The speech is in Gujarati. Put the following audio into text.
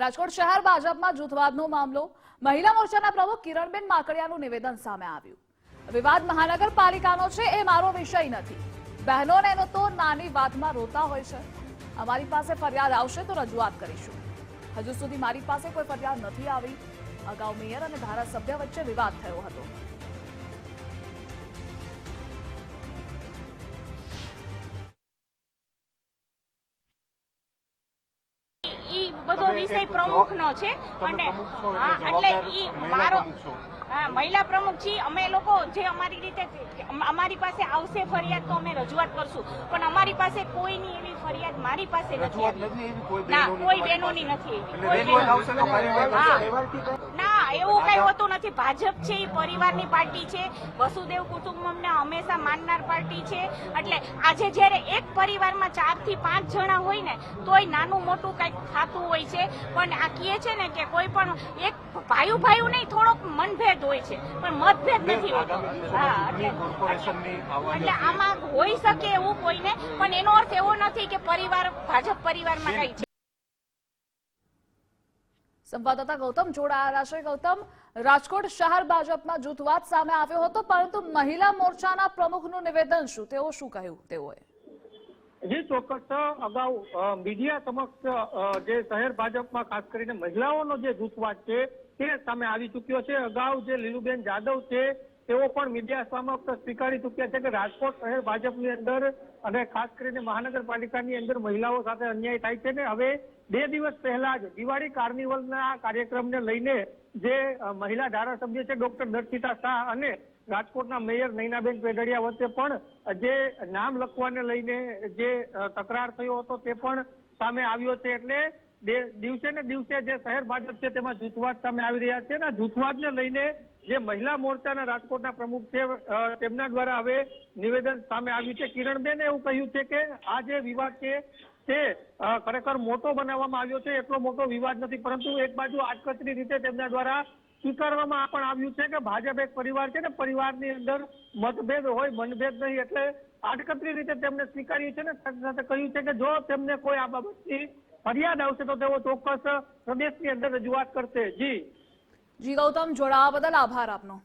રાજકોટ શહેર ભાજપમાં જૂથવાદનો મામલો. મહિલા મોરચાના પ્રમુખ કિરણબેન માકડિયાનું નિવેદન સામે આવ્યું. વિવાદ મહાનગરપાલિકાનો છે એ મારો વિષય નથી. બહેનોને એનો તો નાની વાતમાં રોતા હોય છે. અમારી પાસે ફરિયાદ આવશે તો રજૂઆત કરીશું. હજુ સુધી મારી પાસે કોઈ ફરિયાદ નથી આવી. અગાઉ મેયર અને ધારાસભ્ય વચ્ચે વિવાદ થયો હતો. ઈ બધો વિષય પ્રમુખ નો છે. અને એટલે ઈ મારો મહિલા પ્રમુખ છીએ. અમે લોકો જે અમારી રીતે અમારી પાસે આવશે ફરિયાદ તો અમે રજૂઆત કરશું. પણ અમારી પાસે કોઈની એવી ફરિયાદ મારી પાસે નથી ના બહેનોની કોઈ. બહેનોની નથી. એવી. એટલે ના એવું કઈ હોતું નથી. ભાજપ છે એ પરિવારની પાર્ટી છે વસુદેવ કુટુંબમને હંમેશા માનનાર પાર્ટી છે. એટલે આજે જ્યારે એક પરિવારમાં ચારથી પાંચ જણા હોય ને તોય નાનું મોટું કંઈક થતું હોય છે. પણ આ કહે છે ને કે કોઈ પણ એક ભાઈ ભાઈ નહીં થોડોક મનભેદ હોય છે. પણ મતભેદ નથી હોતો. હા એટલે આમાં હોઈ શકે એવું કોઈને પણ એનો અર્થ એવો નથી કે પરિવાર ભાજપ પરિવારમાં કઈ છે. સંવાદદાતા ગૌતમ જોડાયેલા છે. ગૌતમ, રાજકોટ શહેર ભાજપમાં જૂથવાદ સામે આવ્યો હતો, પરંતુ મહિલા મોરચાના પ્રમુખનું નિવેદન શું? તેઓ શું કહ્યું? તેઓએ. જે, ચોક્કસ અગાઉ મીડિયા સમક્ષ જે શહેર ભાજપમાં ખાસ કરીને મહિલાઓનો જે જૂથવાદ છે, તે સામે આવી ચૂક્યો છે. અગાઉ જે લીલુબેન જાદવ છે તેઓ પણ મીડિયા સમક્ષ સ્વીકારી ચૂક્યા છે કે રાજકોટ શહેર ભાજપની અંદર અને ખાસ કરીને મહાનગરપાલિકાની અંદર મહિલાઓ સાથે અન્યાય થાય છે ને હવે બે દિવસ પહેલા જ દિવાળી કાર્નિવલના કાર્યક્રમને લઈને જે મહિલા ધારાસભ્ય છે ડોક્ટર દર્શિતા શાહ અને રાજકોટના મેયર નૈનાબેન પેઢડિયા વચ્ચે પણ જે નામ લખવાને લઈને જે તકરાર થયો હતો તે પણ સામે આવ્યો છે એટલે દિવસે ને દિવસે જે શહેર ભાજપ છે તેમાં જૂથવાદ સામે આવી રહ્યા છે અને જૂથવાદને લઈને જે મહિલા મોરચાના રાજકોટના પ્રમુખ છે તેમના દ્વારા હવે નિવેદન સામે આવ્યું છે. કિરણબેને એવું કહ્યું છે કે આ જે વિવાદ છે, તે ખરેખર મોટો બનાવવામાં આવ્યો છે. એટલો મોટો વિવાદ નથી, પરંતુ એક બાજુ આડકતરી રીતે તેમના દ્વારા સ્વીકારવામાં પણ આવ્યું છે કે ભાજપ એક પરિવાર છે ને પરિવારની અંદર મતભેદ હોય, મનભેદ નહીં, એટલે આડકતરી રીતે તેમને સ્વીકાર્યું છે ને, સાથે સાથે કહ્યું છે કે જો તેમને કોઈ આ બાબતની ફરિયાદ આવશે, તો તેઓ ચોક્કસ પ્રદેશની અંદર રજૂઆત કરશે. જી. જી ગૌતમ જોડાવા બદલ આભાર આપનો